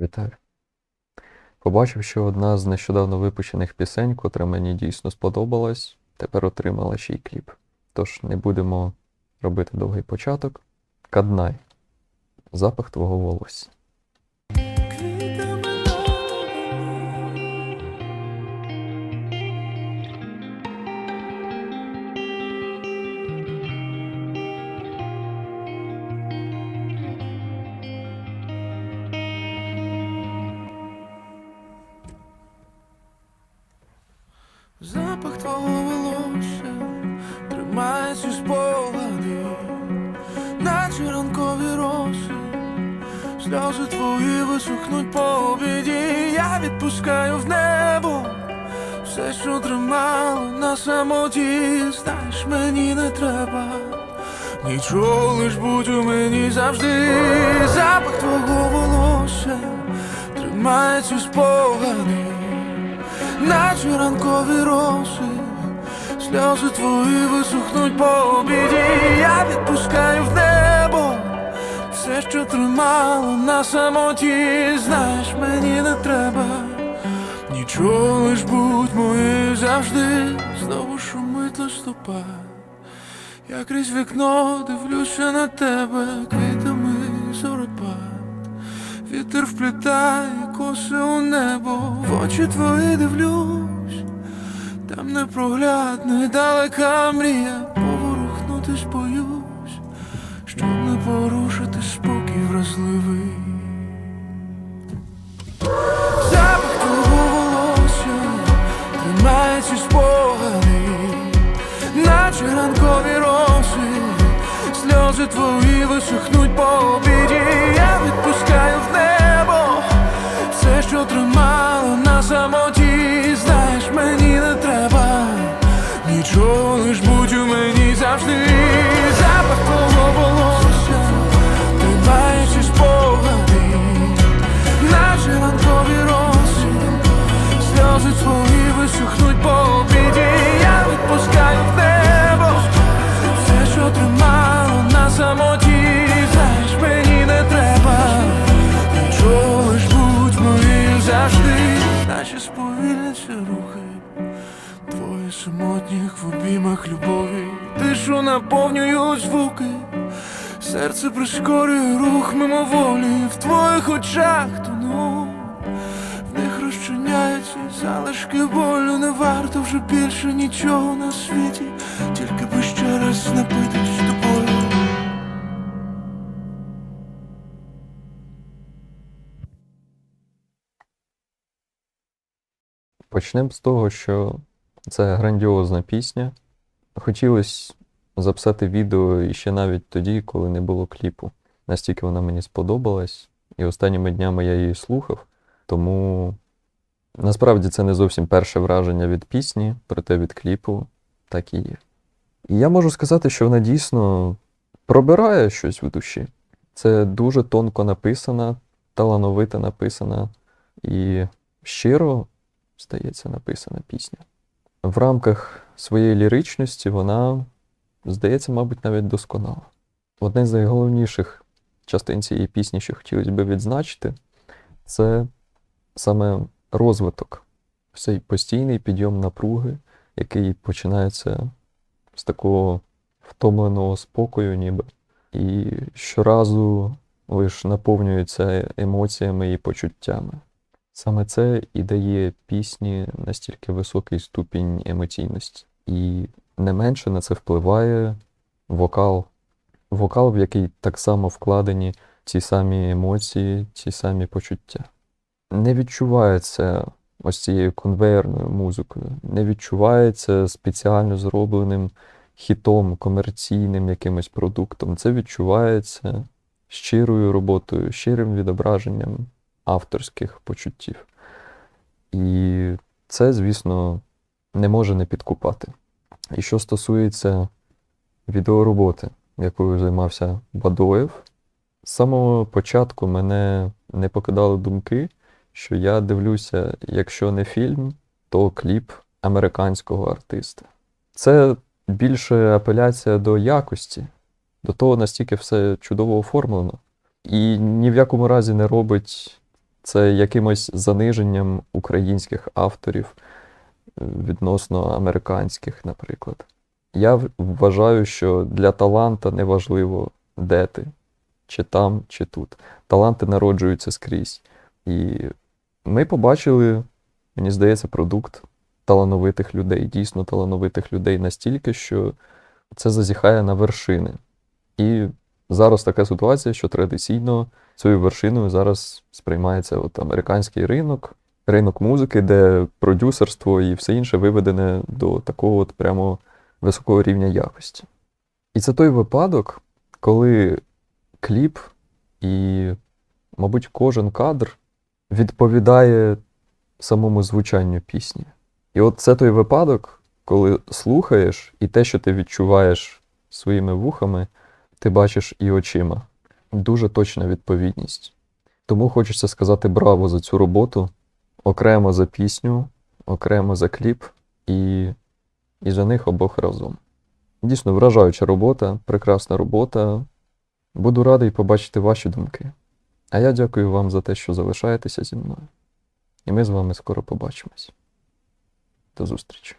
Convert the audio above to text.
Вітаю. Побачив, що одна з нещодавно випущених пісень, котра мені дійсно сподобалась, тепер отримала ще й кліп. Тож не будемо робити довгий початок. Каднай. Запах твого волосся. Висохнуть по обіді. Я відпускаю в небо все, що тримало на самоті. Знаєш, мені не треба. Нічого лиш будь у мені завжди. Запах твого волосся тримається спогади наче ранкові роси, сльози твої висохнуть по обіді. Я відпускаю в небо що тримало на самоті. Знаєш, мені не треба. Нічого лиш будь моєю завжди, знову шумить листопад. Я крізь вікно дивлюся на тебе, квітами зоропад. Вітер вплітає коси у небо, в очі твої дивлюсь, там непроглядна і далека мрія, поворухнутись боюсь, щоб не спокій вразливий. Запах волосся тримає спогади, наче ранкові роси, сльози твої висохнуть по. Самотніх в обіймах любові, тишу наповнюють звуки, серце прискорює рух мимоволі, в твоїх очах тону, в них розчиняються залишки болю, не варто вже більше нічого на світі, тільки би ще раз напитись тобою. Почнемо з того, що це грандіозна пісня. Хотілося записати відео іще навіть тоді, коли не було кліпу. Настільки вона мені сподобалась, і останніми днями я її слухав. Тому насправді це не зовсім перше враження від пісні, проте від кліпу так і є. І я можу сказати, що вона дійсно пробирає щось в душі. Це дуже тонко написана, талановито написана і щиро, здається, написана пісня. В рамках своєї ліричності вона, здається, мабуть, навіть досконала. Одне з найголовніших частин цієї пісні, що хотілося б відзначити, це саме розвиток, цей постійний підйом напруги, який починається з такого втомленого спокою, ніби, і щоразу лише наповнюється емоціями і почуттями. Саме це і дає пісні настільки високий ступінь емоційності. І не менше на це впливає вокал. Вокал, в який так само вкладені ті самі емоції, ті самі почуття. Не відчувається ось цією конвейерною музикою, не відчувається спеціально зробленим хітом, комерційним якимось продуктом. Це відчувається щирою роботою, щирим відображенням авторських почуттів. І це, звісно, не може не підкупати. І що стосується відеороботи, якою займався Бадоєв, з самого початку мене не покидали думки, що я дивлюся, якщо не фільм, то кліп американського артиста. Це більше апеляція до якості, до того, настільки все чудово оформлено. І ні в якому разі не робить це якимось заниженням українських авторів е, відносно американських, наприклад. Я вважаю, що для таланта не важливо, де ти, чи там, чи тут. Таланти народжуються скрізь. І ми побачили, мені здається, продукт талановитих людей, дійсно талановитих людей настільки, що це зазіхає на вершини. І зараз така ситуація, що традиційно цією вершиною зараз сприймається от американський ринок, ринок музики, де продюсерство і все інше виведене до такого от прямо високого рівня якості. І це той випадок, коли кліп і, мабуть, кожен кадр відповідає самому звучанню пісні. І от це той випадок, коли слухаєш, і те, що ти відчуваєш своїми вухами, ти бачиш і очима. Дуже точна відповідність. Тому хочеться сказати браво за цю роботу, окремо за пісню, окремо за кліп і, і за них обох разом. Дійсно, вражаюча робота, прекрасна робота. Буду радий побачити ваші думки. А я дякую вам за те, що залишаєтеся зі мною. І ми з вами скоро побачимось. До зустрічі.